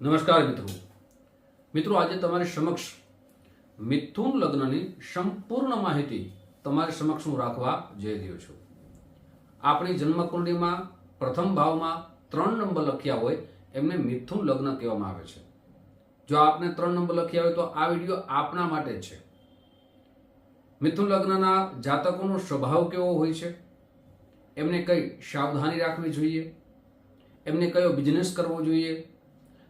નમસ્કાર મિત્રો. મિત્રો, આજે તમારી સમક્ષ મિથુન લગ્નની સંપૂર્ણ માહિતી તમારી સમક્ષ હું રાખવા જઈ રહ્યો છું. આપણી જન્મકુંડલીમાં પ્રથમ ભાવમાં ત્રણ નંબર લખ્યા હોય એમને મિથુન લગ્ન કહેવામાં આવે છે. જો આપને ત્રણ નંબર લખ્યા હોય તો આ વીડિયો આપના માટે જ છે. મિથુન લગ્નના જાતકોનો સ્વભાવ કેવો હોય છે? એમને કઈ સાવધાની રાખવી જોઈએ? એમને કયો બિઝનેસ કરવો જોઈએ?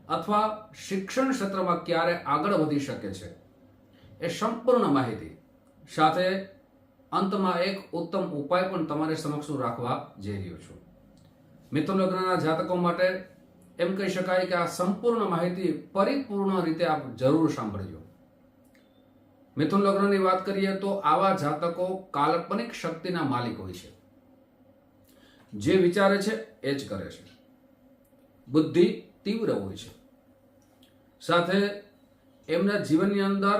અથવા શિક્ષણ ક્ષેત્રમાં ક્યારે આગળ વધી શકે છે એ સંપૂર્ણ માહિતી સાથે અંતમાં એક ઉત્તમ ઉપાય પણ તમારી સમક્ષ રાખવા જઈ રહ્યો છું. મિથુન લગ્નના જાતકો માટે એમ કહી શકાય કે આ સંપૂર્ણ માહિતી પરિપૂર્ણ રીતે આપ જરૂર સાંભળજો. મિથુન લગ્નની વાત કરીએ તો આવા જાતકો કાલ્પનિક શક્તિના માલિક હોય છે. જે વિચારે છે એ જ કરે છે. બુદ્ધિ તીવ્ર હોય છે. સાથે એમના જીવનની અંદર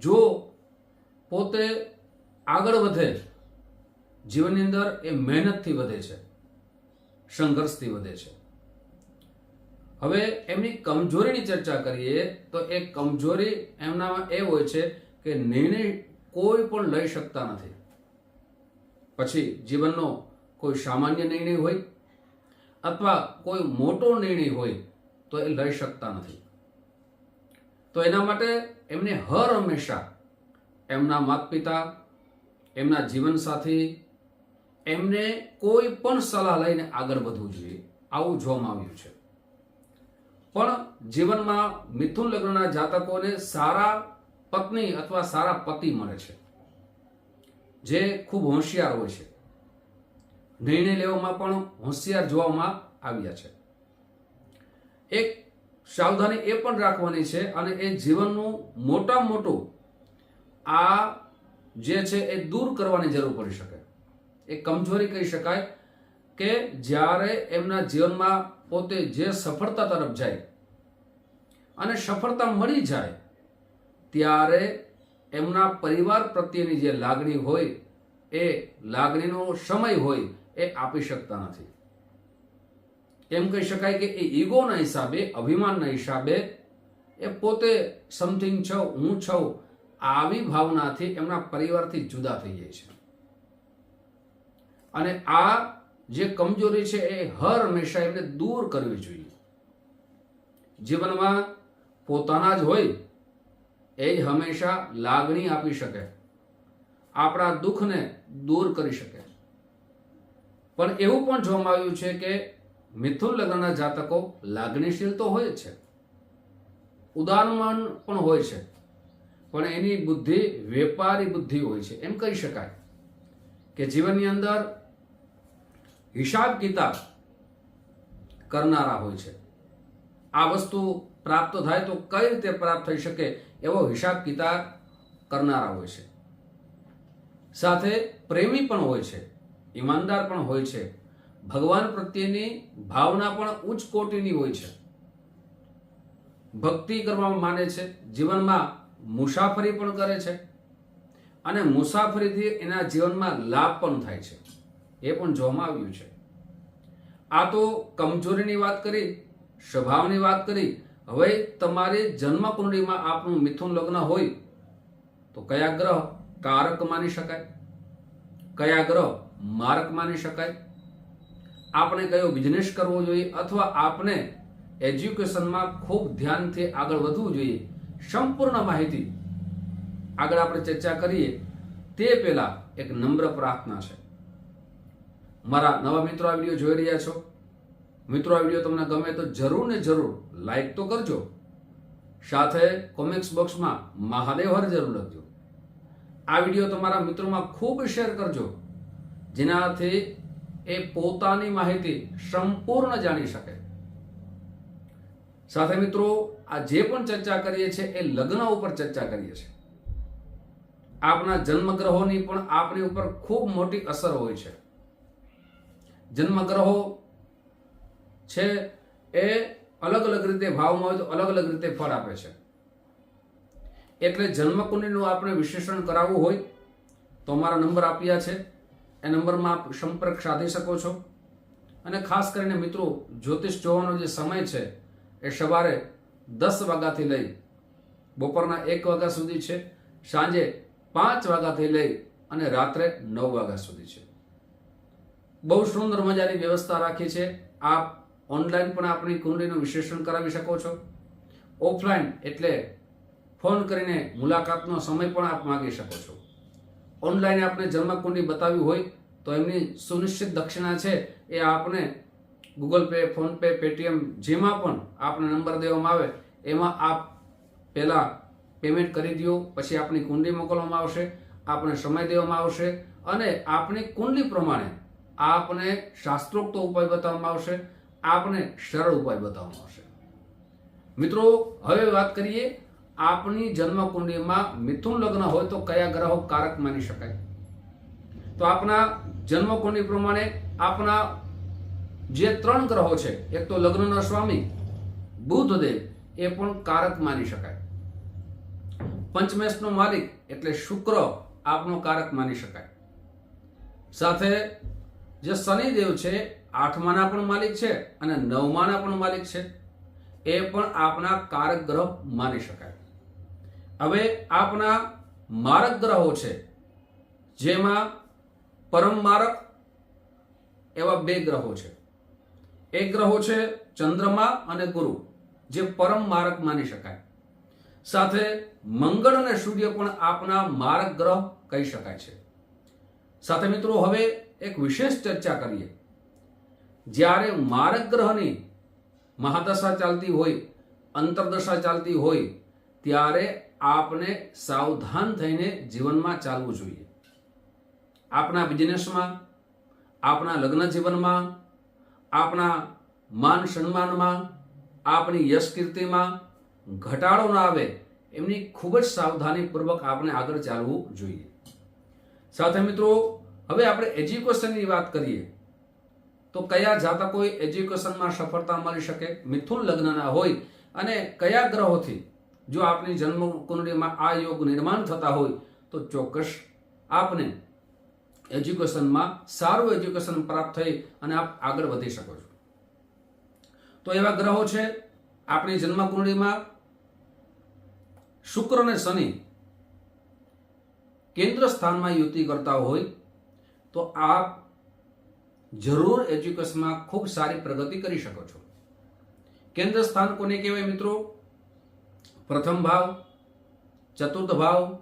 જો પોતે આગળ વધે, જીવનની અંદર એ મહેનતથી વધે છે, સંઘર્ષથી વધે છે. હવે એમની કમજોરીની ચર્ચા કરીએ તો એ કમજોરી એમનામાં એ હોય છે કે નિર્ણય કોઈ પણ લઈ શકતા નથી. પછી જીવનનો કોઈ સામાન્ય નિર્ણય હોય અથવા કોઈ મોટો નિર્ણય હોય તો એ લઈ શકતા નથી. તો એના માટે એમને હર હંમેશા એમના માતા પિતા એમના જીવનસાથી એમને કોઈ પણ સલાહ લઈને આગળ વધવું જોઈએ. આવું જોવામાં આવ્યું છે. પણ જીવનમાં મિથુન લગ્નના જાતકોને સારા પત્ની અથવા સારા પતિ મળે છે, જે ખૂબ હોશિયાર હોય છે. નિર્ણય લેવામાં પણ હોશિયાર જોવામાં આવ્યા છે. એક સાવધાની એ પણ રાખવાની છે અને એ જીવનનું મોટા મોટું આ જે છે એ દૂર કરવાની જરૂર પડી શકે. એ કમજોરી કહી શકાય કે જ્યારે એમના જીવનમાં પોતે જે સફળતા તરફ જાય અને સફળતા મળી જાય, ત્યારે એમના પરિવાર પ્રત્યેની જે લાગણી હોય, એ લાગણીનો સમય હોય, એ આપી શકતા નથી. એમ કહી શકાય કે એ ઈગોના હિસાબે અભિમાનના હિસાબે એ પોતે સમથિંગ છો, હું છું, આવી ભાવનાથી એમના પરિવારથી જુદા થઈ જાય છે. અને આ જે કમજોરી છે એ હર હંમેશા એમને દૂર કરવી જોઈએ. જીવનમાં પોતાના જ હોય એ જ હંમેશા લાગણી આપી શકે, આપણા દુઃખને દૂર કરી શકે. પણ એવું પણ જોવામાં આવ્યું છે કે મિથુન લગ્નના જાતકો લાગણીશીલ તો હોય છે. ઉદારમન પણ હોય છે. પણ એની બુદ્ધિ વેપારી બુદ્ધિ હોય છે. એમ કહી શકાય કે જીવનની અંદર હિસાબ કિતાબ કરનારા હોય છે. આ વસ્તુ પ્રાપ્ત થાય તો કઈ રીતે પ્રાપ્ત થઈ શકે એવો હિસાબ કિતાબ કરનારા હોય છે. સાથે પ્રેમી પણ હોય છે. ઈમાનદાર પણ હોય છે. ભગવાન પ્રત્યેની ભાવના પણ ઉચ્ચ કોટીની હોય છે. ભક્તિ કરવામાં માને છે. જીવનમાં મુસાફરી પણ કરે છે અને મુસાફરીથી એના જીવનમાં લાભ પણ થાય છે. એ પણ જોવામાં આવ્યું છે. આ તો કમજોરીની વાત કરી, સ્વભાવની વાત કરી. હવે તમારી જન્મકુંડળીમાં આપનું મિથુન લગ્ન હોય તો કયા ગ્રહ? કારક માની શકાય. કયા ગ્રહ? મારક માની શકાય. આપણે કયો બિઝનેસ કરવો જોઈએ અથવા આપણે એજ્યુકેશનમાં ખૂબ ધ્યાનથી આગળ વધવું જોઈએ? સંપૂર્ણ માહિતી આગળ આપણે ચર્ચા કરીએ. તે પહેલા એક નમ્ર પ્રાર્થના છે. મારા નવા મિત્રો આ વીડિયો જોઈ રહ્યા છો. મિત્રો, આ વીડિયો તમને ગમે તો જરૂર ને જરૂર લાઈક તો કરજો. સાથે કોમેન્ટ્સ બોક્સમાં મહાદેવ હર જરૂર લખજો. આ વીડિયો તમારા મિત્રોમાં ખૂબ શેર કરજો. જેનાથી એ પોતાની માહિતી સંપૂર્ણ જાણી શકે. સાથે મિત્રો, આ જે પણ ચર્ચા કરીએ છીએ, એ લગ્ન ઉપર ચર્ચા કરીએ છીએ. આપણા જન્મગ્રહોની પણ આપણી ઉપર ખૂબ મોટી અસર હોય છે. જન્મગ્રહો છે એ અલગ અલગ રીતે ભાવમાં હોય તો અલગ અલગ રીતે ફળ આપે છે. એટલે જન્મકુંડળીનું આપણે વિશ્લેષણ કરાવવું હોય તો અમારા નંબર આપ્યા છે. એ નંબરમાં આપ સંપર્ક સાધી શકો છો. અને ખાસ કરીને મિત્રો, જ્યોતિષ જોવાનો જે સમય છે, એ સવારે દસ વાગ્યાથી લઈ બપોરના એક વાગ્યા સુધી છે, સાંજે પાંચ વાગ્યાથી લઈ અને રાત્રે નવ વાગ્યા સુધી છે. બહુ સુંદર મજાની વ્યવસ્થા રાખી છે. આપ ઓનલાઈન પણ આપણી કુંડળીનું વિશ્લેષણ કરાવી શકો છો. ઓફલાઈન એટલે ફોન કરીને મુલાકાતનો સમય પણ આપ માગી શકો છો. ઓનલાઈન આપણે જન્મકુંડી બતાવી હોય તો એમની સુનિશ્ચિત દક્ષિણા છે એ આપણે ગૂગલ પે ફોનપે પેટીએમ જેમાં પણ આપણે નંબર દેવામાં આવે, એમાં આપ પહેલાં પેમેન્ટ કરી દો પછી આપની કુંડલી મોકલવામાં આવશે, આપને સમય દેવામાં આવશે અને આપની કુંડલી પ્રમાણે આપને શાસ્ત્રોક્ત ઉપાય બતાવવામાં આવશે, આપને સરળ ઉપાય બતાવવામાં આવશે. મિત્રો, હવે વાત કરીએ આપની જન્મકુંડલીમાં મિથુન લગ્ન હોય તો કયા ગ્રહો કારક માની શકાય? તો આપના જન્મકુંડલી પ્રમાણે આપના જે ત્રણ ગ્રહો છે, એક તો લગ્નના સ્વામી બુધદેવ એ પણ કારક માની શકાય. પંચમેશનો માલિક એટલે શુક્ર આપનો કારક માની શકાય. સાથે જે શનિદેવ છે, આઠમાના પણ માલિક છે અને નવમાના પણ માલિક છે. એ પણ આપના કારક ગ્રહ માની શકાય. હવે આપના મારક ગ્રહો છે, જેમાં પરમ મારક એવા બે ગ્રહો છે. એક ગ્રહો છે ચંદ્રમા અને ગુરુ, જે પરમ મારક માની શકાય. સાથે મંગળ અને સૂર્ય પણ આપના મારક ગ્રહ કહી શકાય છે. સાથે મિત્રો, હવે એક વિશેષ ચર્ચા કરીએ. જ્યારે મારક ગ્રહની મહાદશા ચાલતી હોય, અંતરદશા ચાલતી હોય, ત્યારે આપને સાવધાન થઈને જીવનમાં ચાલવું જોઈએ. આપના બિઝનેસમાં, આપના લગ્ન જીવનમાં, આપના માન સન્માનમાં, આપની યશ કીર્તિમાં ઘટાડો ન આવે એમની ખૂબ જ સાવધાનીપૂર્વક આપણે આગળ ચાલવું જોઈએ. સાથે મિત્રો, હવે આપણે એજ્યુકેશનની વાત કરીએ. તો કયા જાતકોએ એજ્યુકેશનમાં સફળતા મળી શકે? મિથુન લગ્નના હોય અને કયા ગ્રહોથી? જો આપની જન્મ કુંડળીમાં આ યોગ નિર્માણ થતા હોય, તો ચોક્કસ આપને એજ્યુકેશનમાં સારું એજ્યુકેશન પ્રાપ્ત થઈ અને આપ આગળ વધી શકો છો. તો એવા ગ્રહો છે, આપણી જન્મ કુંડળીમાં શુક્ર અને શનિ કેન્દ્ર સ્થાનમાં યુતિ કરતા હોય, તો આપ જરૂર એજ્યુકેશનમાં ખૂબ સારી પ્રગતિ કરી શકો છો. કેન્દ્ર સ્થાન કોને કહેવાય મિત્રો? પ્રથમ ભાવ, ચતુર્થ ભાવ,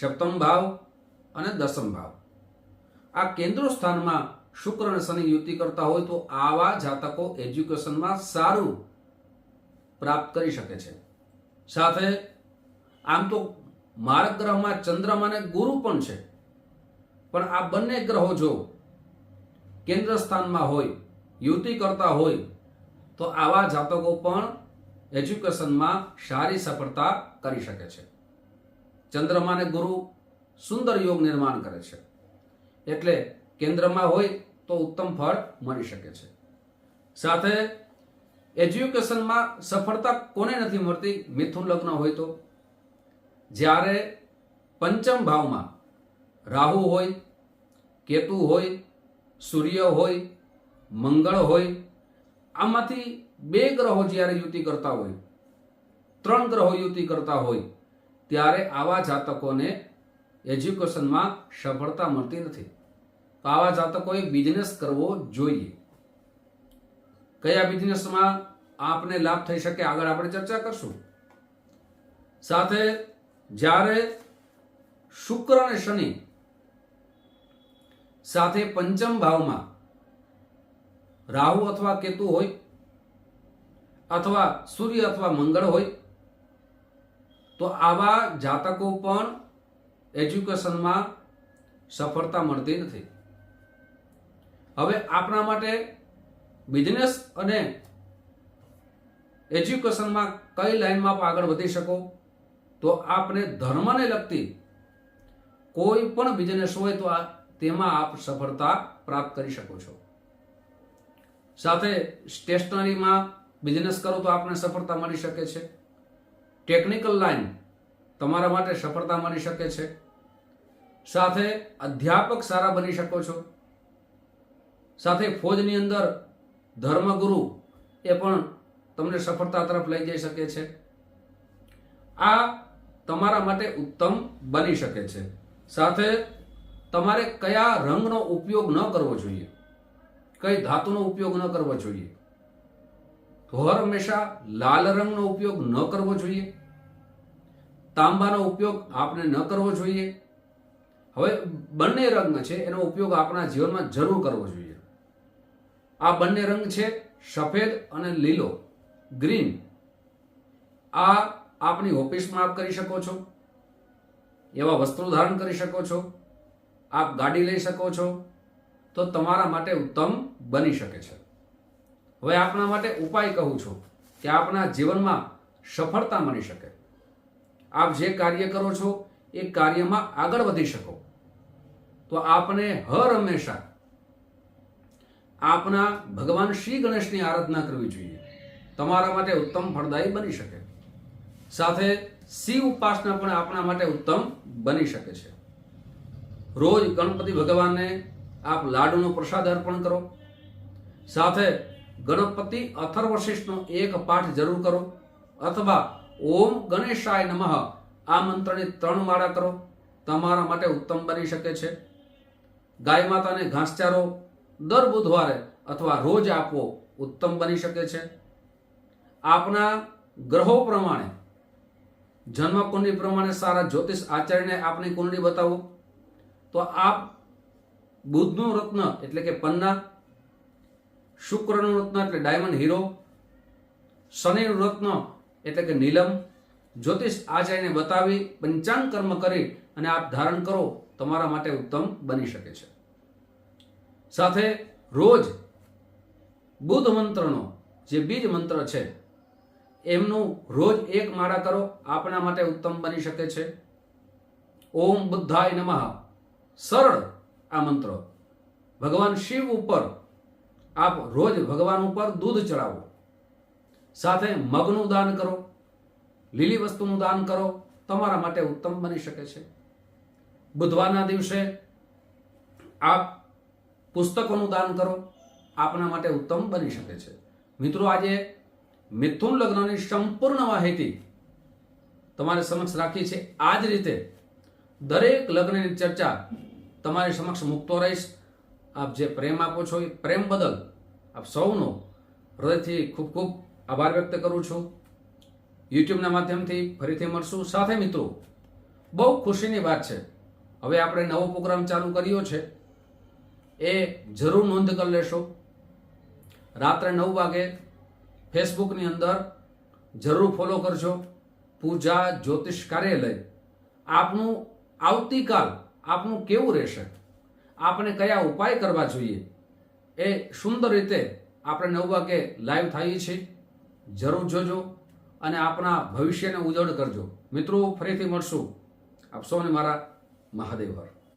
સપ્તમ ભાવ અને દસમ ભાવ. આ કેન્દ્ર સ્થાનમાં શુક્ર અને શનિ યુતિ કરતા હોય તો આવા જાતકો એજ્યુકેશનમાં સારું પ્રાપ્ત કરી શકે છે. સાથે, આમ તો મારક ગ્રહમાં ચંદ્રમાને ગુરુ પણ છે. પણ આ બંને ગ્રહો જો કેન્દ્ર સ્થાનમાં હોય, યુતિ કરતા હોય, તો આવા જાતકો પણ એજ્યુકેશનમાં સારી સફળતા કરી શકે છે. ચંદ્રમાને ગુરુ સુંદર યોગ નિર્માણ કરે છે. એટલે કેન્દ્રમાં હોય તો ઉત્તમ ફળ મળી શકે છે. સાથે એજ્યુકેશનમાં સફળતા કોને નથી મળતી? મિથુન લગ્ન હોય તો. જ્યારે પંચમ ભાવમાં રાહુ હોય, કેતુ હોય, સૂર્ય હોય, મંગળ હોય, આમાંથી બે ગ્રહો જ્યારે યુતિ કરતા હોય, ત્રણ ગ્રહો યુતિ કરતા હોય, ત્યારે આવા જાતકોને એજ્યુકેશનમાં સફળતા મળતી નથી. તો આવા જાતકોએ બિઝનેસ કરવો જોઈએ. કયા બિઝનેસમાં આપને લાભ થઈ શકે આગળ આપણે ચર્ચા કરશું. સાથે જ્યારે શુક્ર અને શનિ સાથે પંચમ ભાવમાં રાહુ અથવા કેતુ હોય અથવા સૂર્ય અથવા મંગળ હોય, તો આવા જાતકો પણ એજ્યુકેશનમાં સફળતા મળતી નથી. હવે આપણા માટે બિઝનેસ અને એજ્યુકેશનમાં કઈ લાઈનમાં આગળ વધી શકો? તો આપને ધર્મને લગતી કોઈ પણ બિઝનેસ હોય, તો તેમાં આપ સફળતા પ્રાપ્ત કરી શકો છો. સાથે સ્ટેશનરીમાં બિઝનેસ કરો તો આપને સફળતા મળી શકે છે. ટેકનિકલ લાઈન તમારા માટે સફળતા મળી શકે છે. સાથે અધ્યાપક સારા બની શકો છો. સાથે ફોજની અંદર ધર્મગુરુ એ પણ તમને સફળતા તરફ લઈ જઈ શકે છે. આ તમારા માટે ઉત્તમ બની શકે છે. સાથે તમારે કયા રંગનો ઉપયોગ ન કરવો જોઈએ? કઈ ધાતુનો ઉપયોગ ન કરવો જોઈએ? તો હંમેશા લાલ રંગનો ઉપયોગ ન કરવો જોઈએ. તાંબાનો ઉપયોગ આપણે ન કરવો જોઈએ. હવે બંને રંગ છે, એનો ઉપયોગ આપણા જીવનમાં જરૂર કરવો જોઈએ. આ બંને રંગ છે, સફેદ અને લીલો, ગ્રીન. આ આપની ઓફિસમાં આપ કરી શકો છો. એવા વસ્ત્રો ધારણ કરી શકો છો. આપ ગાડી લઈ શકો છો. તો તમારા માટે ઉત્તમ બની શકે છે. હવે આપણા માટે ઉપાય કહું છું કે આપણા જીવનમાં સફળતા મળી શકે. આપ જે કાર્ય કરો છો, એ કાર્યમાં આગળ વધી શકો. તો આપને હર હંમેશા આપના ભગવાન શ્રી ગણેશની આરાધના કરવી જોઈએ. તમારા માટે ઉત્તમ ફળદાયી બની શકે. સાથે શિવ ઉપાસના પણ આપણા માટે ઉત્તમ બની શકે છે. રોજ ગણપતિ ભગવાનને આપ લાડુનો પ્રસાદ અર્પણ કરો. સાથે ગણપતિ અથર્વશિષ્ટનો એક પાઠ જરૂર કરો અથવા ઓમ ગણેશાય નમઃ આ મંત્રની ત્રણ માળા કરો. તમારા માટે ઉત્તમ બની શકે છે. ગાય માતાને ઘાસચારો દર બુધવારે અથવા રોજ આપવો ઉત્તમ બની શકે છે. આપના ગ્રહો પ્રમાણે જન્મ કુંડળી પ્રમાણે સારા જ્યોતિષ આચાર્યને આપની કુંડી બતાવો. તો આપ બુધનું રત્ન એટલે કે પન્ના શુક્રનું રત્ન એટલે ડાયમંડ હીરો શનિનું રત્ન એટલે કે નીલમ. જ્યોતિષ આચાર્યને બતાવી પંચાંગ કર્મ કરી અને આપ ધારણ કરો, તમારા માટે ઉત્તમ બની શકે છે. સાથે રોજ બુધ મંત્રનો જે બીજ મંત્ર છે, એમનું રોજ એક માળા કરો આપણા માટે ઉત્તમ બની શકે છે. ઓમ બુદ્ધાય નમઃ. સરળ આ મંત્ર. ભગવાન શિવ ઉપર આપ રોજ ભગવાન ઉપર દૂધ ચડાવો. સાથે મગનું દાન કરો, લીલી વસ્તુનું દાન કરો, તમારા માટે ઉત્તમ બની શકે છે. બુધવારના દિવસે આપ પુસ્તકોનું દાન કરો, આપના માટે ઉત્તમ બની શકે છે. મિત્રો, આજે મિથુન લગ્નની સંપૂર્ણ માહિતી તમારી સમક્ષ રાખી છે. આ જ રીતે દરેક લગ્નની ચર્ચા તમારી સમક્ષ મૂકતો રહીશ. આપ જે પ્રેમ આપો છો એ પ્રેમ બદલ આપ સૌનો હૃદયથી ખૂબ ખૂબ આભાર વ્યક્ત કરું છું. યુટ્યુબના માધ્યમથી ફરીથી મળશું. સાથે મિત્રો, બહુ ખુશીની વાત છે. હવે આપણે નવો પ્રોગ્રામ ચાલુ કર્યો છે. એ જરૂર નોંધ કરી લેશો. રાત્રે નવ વાગે ફેસબુકની અંદર જરૂર ફોલો કરજો. પૂજા જ્યોતિષ કાર્યાલય આપનું આવતીકાલ આપનું કેવું રહેશે? આપણે કયા ઉપાય કરવા જોઈએ? એ સુંદર રીતે આપણે નવ વાગે લાઈવ થઈએ છીએ. જરૂર જોજો અને આપણા ભવિષ્યને ઉજળ કરજો. મિત્રો, ફરીથી મળશું. આપ સૌને મારા મહાદેવ હર.